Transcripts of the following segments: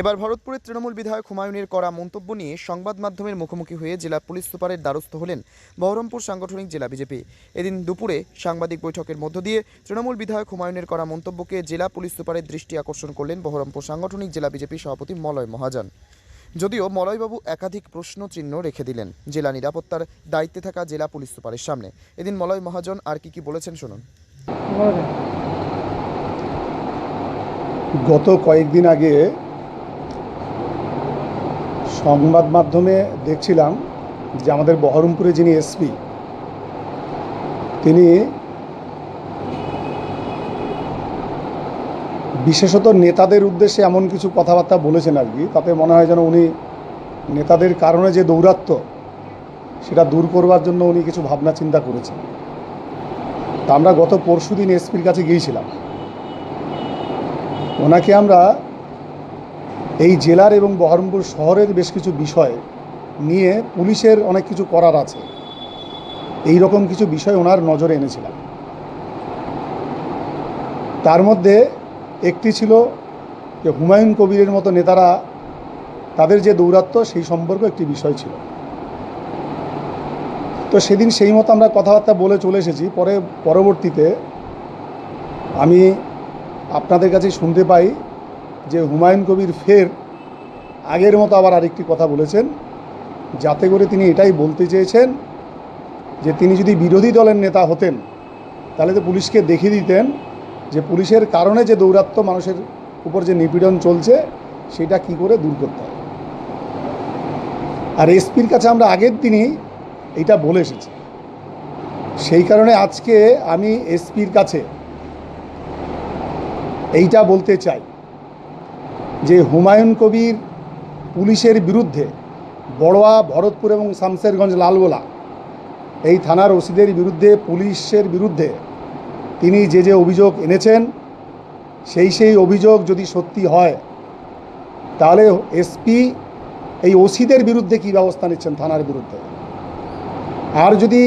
এবার ভরতপুরের তৃণমূল বিধায়ক হুমায়ুনের করা মন্তব্য নিয়ে সংবাদ মাধ্যমের মুখোমুখি হয়ে জেলা পুলিশ সুপারের দ্বারস্থ হলেন বহরমপুর সাংগঠনিক জেলা বিজেপি। এদিন দুপুরে সাংবাদিক বৈঠকের মধ্য দিয়ে তৃণমূল বিধায়ক হুমায়ুনের করা মন্তব্যকে জেলা পুলিশ সুপারের দৃষ্টি আকর্ষণ করলেন বহরমপুর সাংগঠনিক জেলা বিজেপি সভাপতি মলয় মহাজন। যদিও মলয়বাবু একাধিক প্রশ্ন চিহ্ন রেখে দিলেন। জেলা নিরাপত্তার দায়িত্বে থাকা জেলা পুলিশ সুপারের সামনে। এদিন মলয় মহাজন আর কি কি বলেছেন শুনুন। গত কয়েকদিন আগে সংবাদ মাধ্যমে দেখছিলাম যে আমাদের বহরমপুরে যিনি এসপি, তিনি বিশেষত নেতাদের উদ্দেশ্যে এমন কিছু কথাবার্তা বলেছেন আর কি। তাতে মনে হয় যেন উনি নেতাদের কারণে যে দৌরাত্ম, সেটা দূর করবার জন্য উনি কিছু ভাবনা চিন্তা করেছেন। তা আমরা গত পরশু দিন এসপির কাছে গিয়েছিলাম। ওনাকে আমরা এই জেলার এবং বহরমপুর শহরের বেশ কিছু বিষয় নিয়ে পুলিশের অনেক কিছু করার আছে। এই রকম কিছু বিষয় ওনার নজরে এনেছিলাম তার মধ্যে একটি ছিল যে হুমায়ুন কবিরের মতো নেতারা তাদের যে দৌরাত্ম্য, সেই সম্পর্ক একটি বিষয় ছিল। তো সেদিন সেই মতো আমরা কথাবার্তা বলে চলে এসেছি। পরে, পরবর্তীতে আমি আপনাদের কাছে শুনতে পাই যে হুমায়ুন কবির ফের আগের মতো আবার আরেকটি কথা বলেছেন, যাতে করে তিনি এটাই বলতে চেয়েছেন যে তিনি যদি বিরোধী দলের নেতা হতেন, তাহলে তো পুলিশকে দেখিয়ে দিতেন যে পুলিশের কারণে যে দৌরাত্ম্য মানুষের উপর যে নিপীড়ন চলছে, সেটা কি করে দূর করতে হবে আর এসপির কাছে আমরা আগের দিনই এইটা বলে এসেছি। সেই কারণে আজকে আমি এসপির কাছে এইটা বলতে চাই। যে হুমায়ুন কবির পুলিশের বিরুদ্ধে বড়োয়া, ভরতপুর এবং শামসেরগঞ্জ লালগোলা এই থানার ওসিদের বিরুদ্ধে, পুলিশের বিরুদ্ধে তিনি যে যে অভিযোগ এনেছেন, সেই সেই অভিযোগ যদি সত্যি হয়, তাহলে এসপি এই ওসিদের বিরুদ্ধে কী ব্যবস্থা নিচ্ছেন থানার বিরুদ্ধে? আর যদি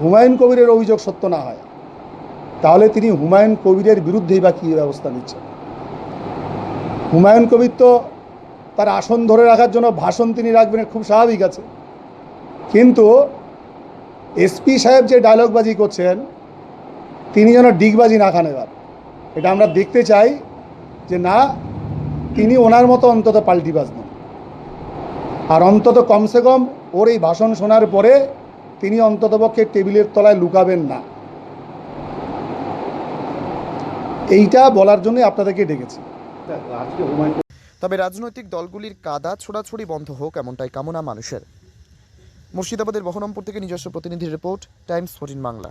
হুমায়ুন কবিরের অভিযোগ সত্য না হয়, তাহলে তিনি হুমায়ুন কবিরের বিরুদ্ধেই বা কী ব্যবস্থা নিচ্ছেন? হুমায়ুন কবির তো তার আসন ধরে রাখার জন্য ভাষণ তিনি রাখবেন খুব স্বাভাবিক আছে। কিন্তু এসপি সাহেব যে ডায়লগবাজি করছেন, তিনি যেন ডিগবাজি না খান এবার। এটা আমরা দেখতে চাই যে না, তিনি ওনার মতো অন্তত পাল্টিবাজ নন আর অন্তত কমসে কম ওর এই ভাষণ শোনার পরে তিনি অন্ততপক্ষে টেবিলের তলায় লুকাবেন না। এইটা বলার জন্যই আপনাদেরকে ডেকেছি। তবে রাজনৈতিক দলগুলির কাদা ছোড়াছড়ি বন্ধ হোক এমনটাই কামনা মানুষের। মুর্শিদাবাদের বহরমপুর থেকে নিজস্ব প্রতিনিধির রিপোর্ট, টাইমস ফোর্টিন বাংলা।